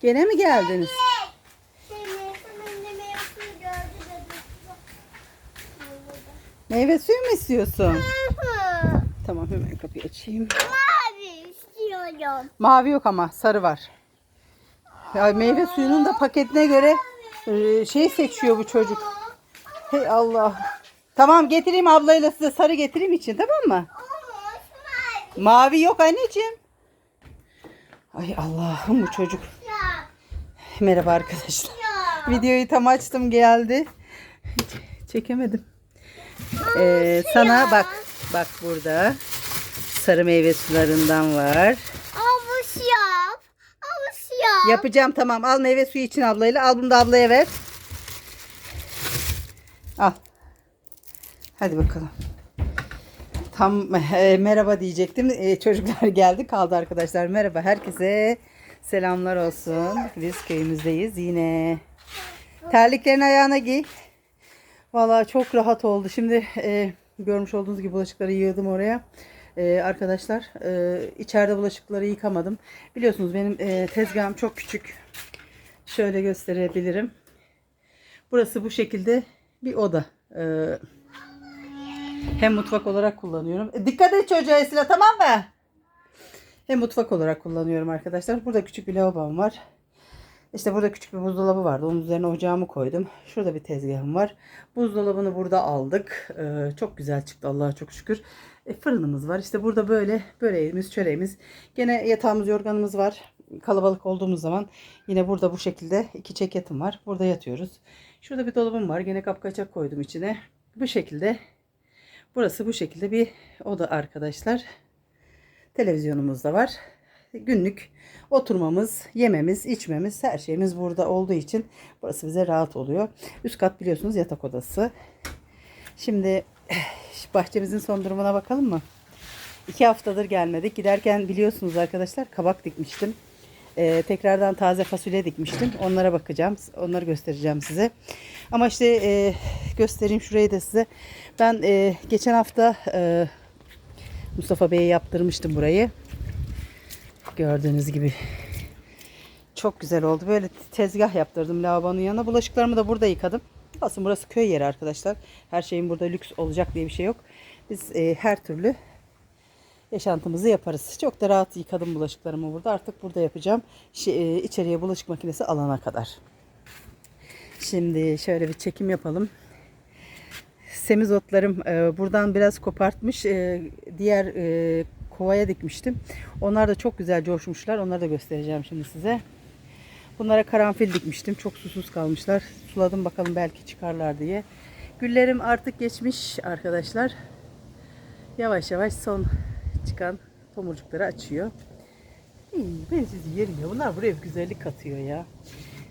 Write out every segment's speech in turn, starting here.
Gene mi geldiniz? Meyve suyu mu istiyorsun? Tamam hemen kapıyı açayım. Mavi istiyorum. Mavi yok ama sarı var. Ya meyve suyunun da paketine göre e, şey seçiyor bu çocuk. Hey Allah. Tamam getireyim ablayla size sarı getireyim için tamam mı? Mavi yok anneciğim. Ay Allah'ım bu çocuk. Merhaba arkadaşlar. Videoyu tam açtım geldi. Hiç çekemedim. Ee, sana bak bak burada sarı meyve sularından var. Avuç yap. Avuç yap. Yapacağım tamam. Al meyve suyu için ablayla. Al bunu da ablaya ver. Al. Hadi bakalım. Tam e, merhaba diyecektim. E, çocuklar geldi kaldı arkadaşlar. Merhaba herkese. Selamlar olsun. Biz köyümüzdeyiz yine. Terliklerini ayağına giy. Vallahi çok rahat oldu. Şimdi e, görmüş olduğunuz gibi bulaşıkları yığdım oraya. E, arkadaşlar e, içeride bulaşıkları yıkamadım. Biliyorsunuz benim e, tezgahım çok küçük. Şöyle gösterebilirim. Burası bu şekilde bir oda. E, hem mutfak olarak kullanıyorum. E, dikkat et çocuğa Esra tamam mı? Hem mutfak olarak kullanıyorum arkadaşlar. Burada küçük bir lavabom var. İşte burada küçük bir buzdolabı vardı. Onun üzerine ocağımı koydum. Şurada bir tezgahım var. Buzdolabını burada aldık. Ee, çok güzel çıktı Allah'a çok şükür. E, fırınımız var. İşte burada böyle böreğimiz, çöreğimiz. Gene yatağımız, yorganımız var. Kalabalık olduğumuz zaman yine burada bu şekilde iki ceketim var. Burada yatıyoruz. Şurada bir dolabım var. Gene kapkaçak koydum içine. Bu şekilde. Burası bu şekilde bir oda arkadaşlar. Televizyonumuz da var. Günlük oturmamız, yememiz, içmemiz her şeyimiz burada olduğu için burası bize rahat oluyor. Üst kat biliyorsunuz yatak odası. Şimdi bahçemizin son durumuna bakalım mı? İki haftadır gelmedik. Giderken biliyorsunuz arkadaşlar kabak dikmiştim. Ee, tekrardan taze fasulye dikmiştim. Onlara bakacağım. Onları göstereceğim size. Ama işte e, göstereyim şurayı da size. Ben e, geçen hafta e, Mustafa Bey'e yaptırmıştım burayı. Gördüğünüz gibi. Çok güzel oldu. Böyle tezgah yaptırdım lavabonun yanına. Bulaşıklarımı da burada yıkadım. Aslında burası köy yeri arkadaşlar. Her şeyin burada lüks olacak diye bir şey yok. Biz e, her türlü yaşantımızı yaparız. Çok da rahat yıkadım bulaşıklarımı burada. Artık burada yapacağım. Şey, e, içeriye bulaşık makinesi alana kadar. Şimdi şöyle bir çekim yapalım. Semizotlarım e, buradan biraz kopartmış. E, diğer e, kovaya dikmiştim. Onlar da çok güzel coşmuşlar. Onları da göstereceğim şimdi size. Bunlara karanfil dikmiştim. Çok susuz kalmışlar. Suladım bakalım belki çıkarlar diye. Güllerim artık geçmiş arkadaşlar. Yavaş yavaş son çıkan tomurcukları açıyor. Ben sizi yerim ya. Bunlar buraya güzellik katıyor ya.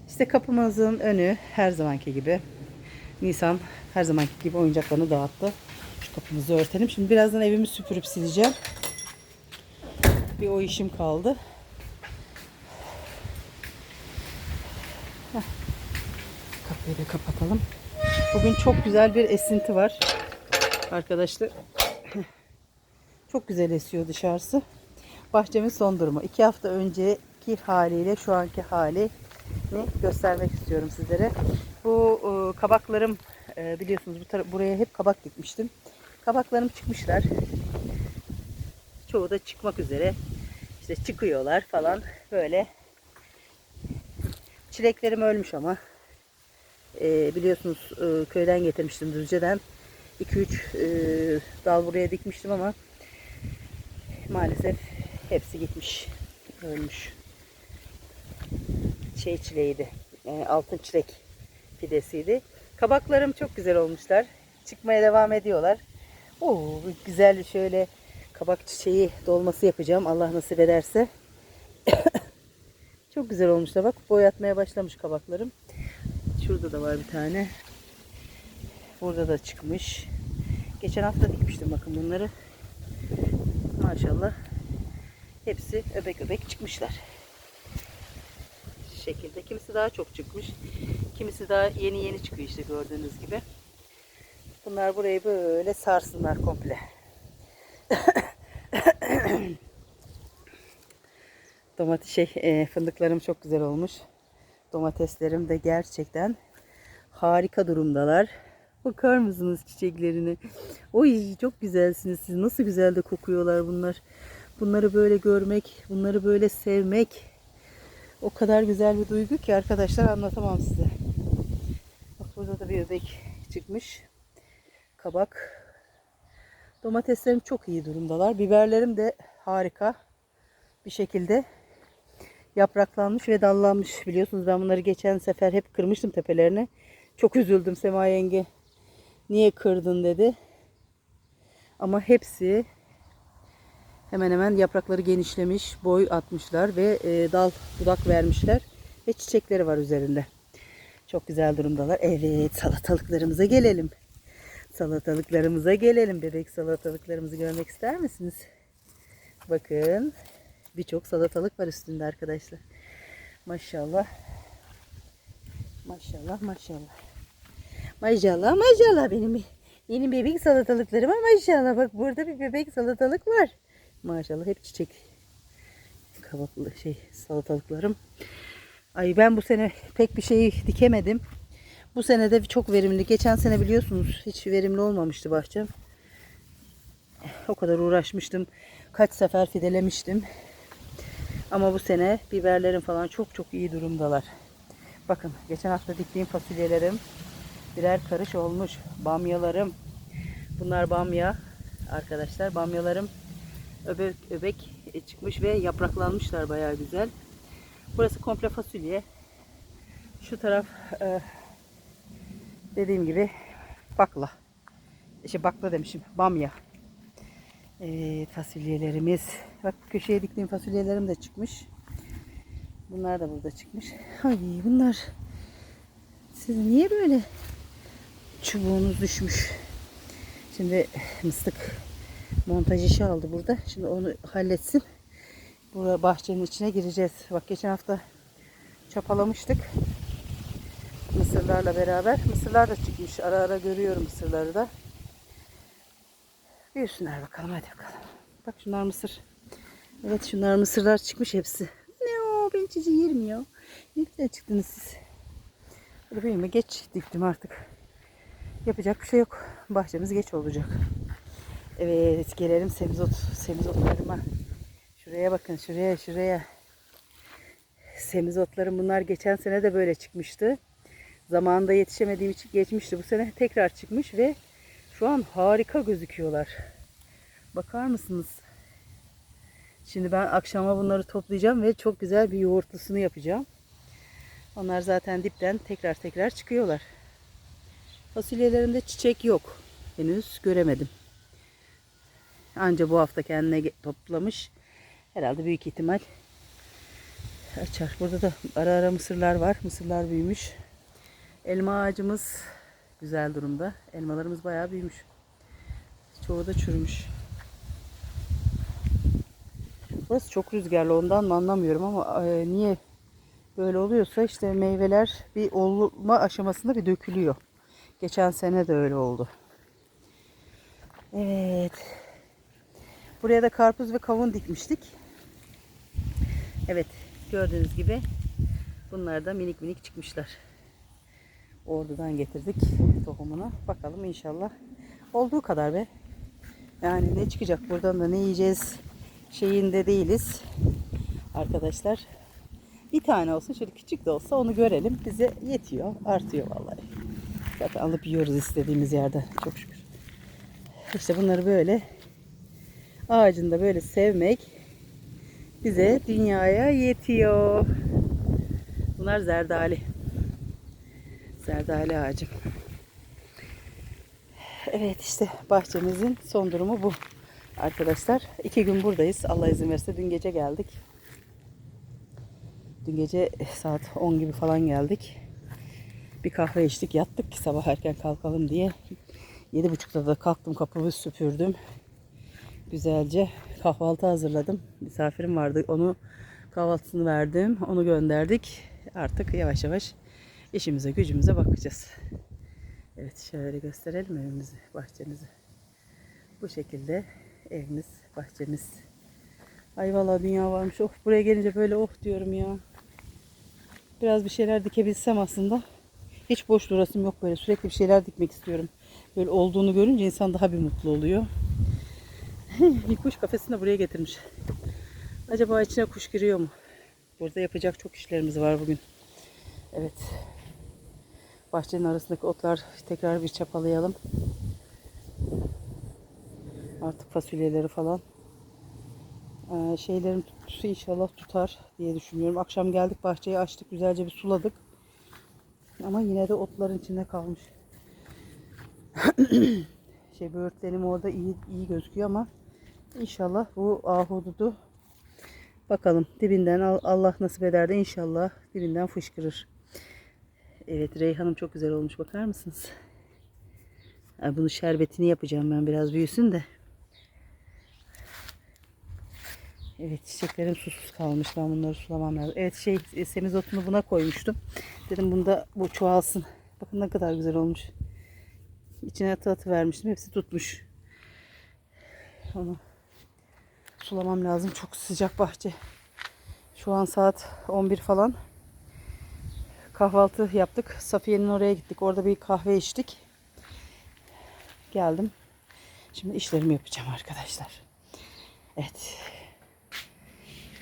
İşte kapımızın önü her zamanki gibi. Nisan her zamanki gibi oyuncaklarını dağıttı. Kapımızı örtelim. Şimdi birazdan evimi süpürüp sileceğim. Bir o işim kaldı. Kapıyı da kapatalım. Bugün çok güzel bir esinti var. Arkadaşlar. Çok güzel esiyor dışarısı. Bahçemin son durumu. İki hafta önceki haliyle şu anki hali göstermek istiyorum sizlere. Bu e, kabaklarım e, biliyorsunuz buraya hep kabak dikmiştim. Kabaklarım çıkmışlar. Çoğu da çıkmak üzere. İşte çıkıyorlar falan böyle. Çileklerim ölmüş ama. E, biliyorsunuz e, köyden getirmiştim Düzce'den. 2-3 e, dal buraya dikmiştim ama maalesef hepsi gitmiş. Ölmüş. Şey çileğiydi. e, altın çilek pidesiydi. Kabaklarım çok güzel olmuşlar. Çıkmaya devam ediyorlar. Oo, güzel şöyle kabak çiçeği dolması yapacağım. Allah nasip ederse. çok güzel olmuşlar. Bak boyatmaya başlamış kabaklarım. Şurada da var bir tane. Burada da çıkmış. Geçen hafta dikmiştim bakın bunları. Maşallah. Hepsi öbek öbek çıkmışlar. Şu şekilde. Kimisi daha çok çıkmış. Kimisi daha yeni yeni çıkıyor işte gördüğünüz gibi. Bunlar burayı böyle sarsınlar komple. Domates şey e, fındıklarım çok güzel olmuş. Domateslerim de gerçekten harika durumdalar. Bakar mısınız çiçeklerine? Oy çok güzelsiniz siz. Nasıl güzel de kokuyorlar bunlar. Bunları böyle görmek, bunları böyle sevmek o kadar güzel bir duygu ki arkadaşlar anlatamam size. Bak burada da bir öbek çıkmış. Kabak. Domateslerim çok iyi durumdalar. Biberlerim de harika bir şekilde yapraklanmış ve dallanmış. Biliyorsunuz ben bunları geçen sefer hep kırmıştım tepelerini. Çok üzüldüm Sema yenge. Niye kırdın dedi. Ama hepsi hemen hemen yaprakları genişlemiş, boy atmışlar ve e, dal budak vermişler ve çiçekleri var üzerinde. Çok güzel durumdalar. Evet salatalıklarımıza gelelim. Salatalıklarımıza gelelim. Bebek salatalıklarımızı görmek ister misiniz? Bakın birçok salatalık var üstünde arkadaşlar. Maşallah. Maşallah maşallah. Maşallah maşallah benim benim bebek salatalıklarıma maşallah. Bak burada bir bebek salatalık var. Maşallah hep çiçek kabaklı şey salatalıklarım. Ay ben bu sene pek bir şey dikemedim. Bu sene de çok verimli. Geçen sene biliyorsunuz hiç verimli olmamıştı bahçem. O kadar uğraşmıştım. Kaç sefer fidelemiştim. Ama bu sene biberlerim falan çok çok iyi durumdalar. Bakın geçen hafta diktiğim fasulyelerim birer karış olmuş. Bamyalarım. Bunlar bamya arkadaşlar. Bamyalarım öbek, öbek çıkmış ve yapraklanmışlar bayağı güzel. Burası komple fasulye. Şu taraf e, dediğim gibi bakla. İşte bakla demişim. Bamya. E, fasulyelerimiz. Bak köşeye diktiğim fasulyelerim de çıkmış. Bunlar da burada çıkmış. Ay bunlar siz niye böyle çubuğunuz düşmüş? Şimdi mıstık montaj işi aldı burada. Şimdi onu halletsin. Burada bahçenin içine gireceğiz. Bak geçen hafta çapalamıştık. Mısırlarla beraber. Mısırlar da çıkmış. Ara ara görüyorum mısırları da. Büyüsünler bakalım hadi bakalım. Bak şunlar mısır. Evet şunlar mısırlar çıkmış hepsi. Ne o ben çiçeği yerim. Ne güzel çıktınız siz. Hadi benim geç diktim artık. Yapacak bir şey yok. Bahçemiz geç olacak. Evet gelelim semizot, semizotlarıma. Şuraya bakın şuraya şuraya. Semizotlarım bunlar geçen sene de böyle çıkmıştı. Zamanında yetişemediğim için geçmişti. Bu sene tekrar çıkmış ve şu an harika gözüküyorlar. Bakar mısınız? Şimdi ben akşama bunları toplayacağım ve çok güzel bir yoğurtlusunu yapacağım. Onlar zaten dipten tekrar tekrar çıkıyorlar. Fasulyelerinde çiçek yok. Henüz göremedim. Anca bu hafta kendine toplamış. Herhalde büyük ihtimal açar. Burada da ara ara mısırlar var. Mısırlar büyümüş. Elma ağacımız güzel durumda. Elmalarımız bayağı büyümüş. Çoğu da çürümüş. Burası çok rüzgarlı ondan mı anlamıyorum ama e, niye böyle oluyorsa işte meyveler bir olma aşamasında bir dökülüyor. Geçen sene de öyle oldu. Evet. Buraya da karpuz ve kavun dikmiştik. Evet. Gördüğünüz gibi bunlar da minik minik çıkmışlar. Ordu'dan getirdik tohumunu. Bakalım inşallah. Olduğu kadar be. Yani ne çıkacak buradan da ne yiyeceğiz şeyinde değiliz. Arkadaşlar. Bir tane olsun şöyle küçük de olsa onu görelim. Bize yetiyor. Artıyor vallahi. Zaten alıp yiyoruz istediğimiz yerden. Çok şükür. İşte bunları böyle ağacında böyle sevmek bize dünyaya yetiyor. Bunlar zerdali. Zerdali ağacım. Evet işte bahçemizin son durumu bu. Arkadaşlar iki gün buradayız. Allah izin verirse dün gece geldik. Dün gece saat 10 gibi falan geldik. Bir kahve içtik yattık ki sabah erken kalkalım diye. 7.30'da da kalktım kapımı süpürdüm. Güzelce kahvaltı hazırladım. Misafirim vardı. Onu kahvaltısını verdim. Onu gönderdik. Artık yavaş yavaş işimize gücümüze bakacağız. Evet şöyle gösterelim evimizi, bahçemizi. Bu şekilde evimiz, bahçemiz Ay vallahi dünya varmış. Oh buraya gelince böyle oh diyorum ya. Biraz bir şeyler dikebilsem aslında. Hiç boş durasım yok böyle. Sürekli bir şeyler dikmek istiyorum. Böyle olduğunu görünce insan daha bir mutlu oluyor. bir kuş kafesini de buraya getirmiş. Acaba içine kuş giriyor mu? Burada yapacak çok işlerimiz var bugün. Evet. Bahçenin arasındaki otlar tekrar bir çapalayalım. Artık fasulyeleri falan. Ee, şeylerin tutkusu inşallah tutar diye düşünüyorum. Akşam geldik bahçeyi açtık. Güzelce bir suladık. Ama yine de otların içinde kalmış. şey böğürtlenim orada iyi iyi gözüküyor ama inşallah bu ahududu bakalım dibinden Al- Allah nasip eder de inşallah dibinden fışkırır. Evet reyhanım çok güzel olmuş bakar mısınız? Bunu şerbetini yapacağım ben biraz büyüsün de. Evet çiçeklerim susuz kalmış. Ben bunları sulamam lazım. Evet şey e, semizotunu buna koymuştum. Dedim bunda bu çoğalsın. Bakın ne kadar güzel olmuş. İçine atı atı vermiştim. Hepsi tutmuş. Onu sulamam lazım. Çok sıcak bahçe. Şu an saat 11 falan. Kahvaltı yaptık. Safiye'nin oraya gittik. Orada bir kahve içtik. Geldim. Şimdi işlerimi yapacağım arkadaşlar. Evet.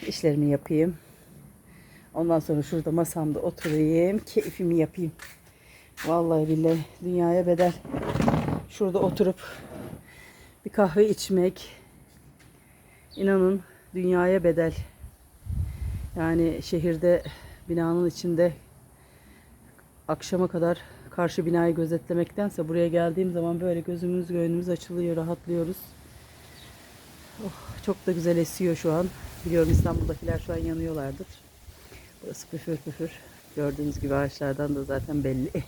İşlerimi yapayım. Ondan sonra şurada masamda oturayım. Keyfimi yapayım. Vallahi billahi dünyaya bedel. Şurada oturup bir kahve içmek. İnanın dünyaya bedel. Yani şehirde binanın içinde akşama kadar karşı binayı gözetlemektense buraya geldiğim zaman böyle gözümüz gönlümüz açılıyor, rahatlıyoruz. Oh, çok da güzel esiyor şu an. Biliyorum İstanbul'dakiler şu an yanıyorlardır. Burası püfür püfür. Gördüğünüz gibi ağaçlardan da zaten belli.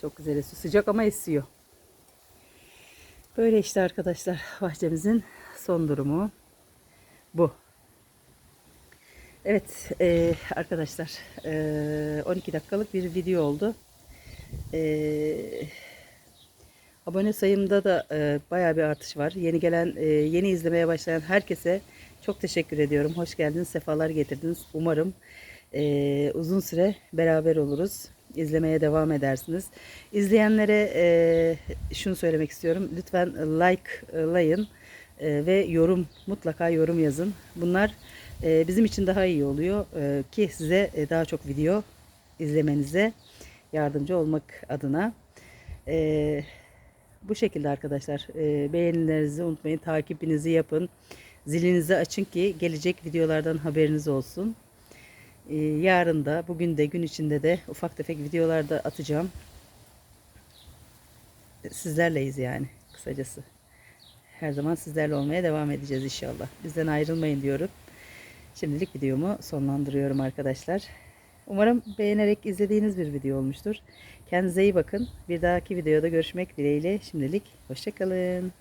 Çok güzel esiyor. Sıcak ama esiyor. Böyle işte arkadaşlar bahçemizin son durumu bu. Evet eee, arkadaşlar eee, 12 dakikalık bir video oldu. Eee, abone sayımda da eee, bayağı bir artış var. Yeni gelen, eee, yeni izlemeye başlayan herkese çok teşekkür ediyorum. Hoş geldiniz, sefalar getirdiniz. Umarım eee, uzun süre beraber oluruz. İzlemeye devam edersiniz. İzleyenlere eee, şunu söylemek istiyorum. Lütfen likelayın eee, ve yorum mutlaka yorum yazın. Bunlar eee, bizim için daha iyi oluyor eee, ki size e, daha çok video izlemenize yardımcı olmak adına. Eee, bu şekilde arkadaşlar eee beğenilerinizi unutmayın. Takipinizi yapın. Zilinizi açın ki gelecek videolardan haberiniz olsun. Eee, yarın da bugün de gün içinde de ufak tefek videolar da atacağım. Sizlerleyiz yani kısacası. Her zaman sizlerle olmaya devam edeceğiz inşallah. Bizden ayrılmayın diyorum. Şimdilik videomu sonlandırıyorum arkadaşlar. Umarım beğenerek izlediğiniz bir video olmuştur. Kendinize iyi bakın. Bir dahaki videoda görüşmek dileğiyle. Şimdilik hoşçakalın.